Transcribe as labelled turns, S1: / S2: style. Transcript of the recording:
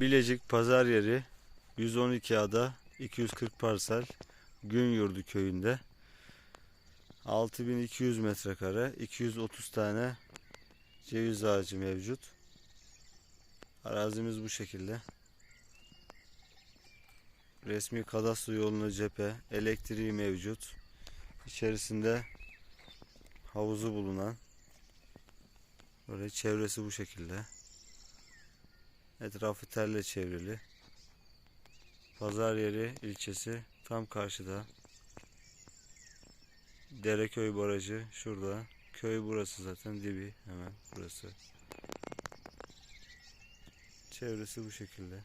S1: Bilecik pazar yeri 112 ada 240 parsel Günyurdu köyünde 6200 metrekare 230 tane ceviz ağacı mevcut. Arazimiz bu şekilde. Resmi kadastro yoluna cephe, elektriği mevcut. İçerisinde havuzu bulunan böyle çevresi bu şekilde. Etrafı terle çevrili. Pazar yeri ilçesi tam karşıda. Dereköy Barajı şurada. Köy burası zaten dibi hemen burası. Çevresi bu şekilde.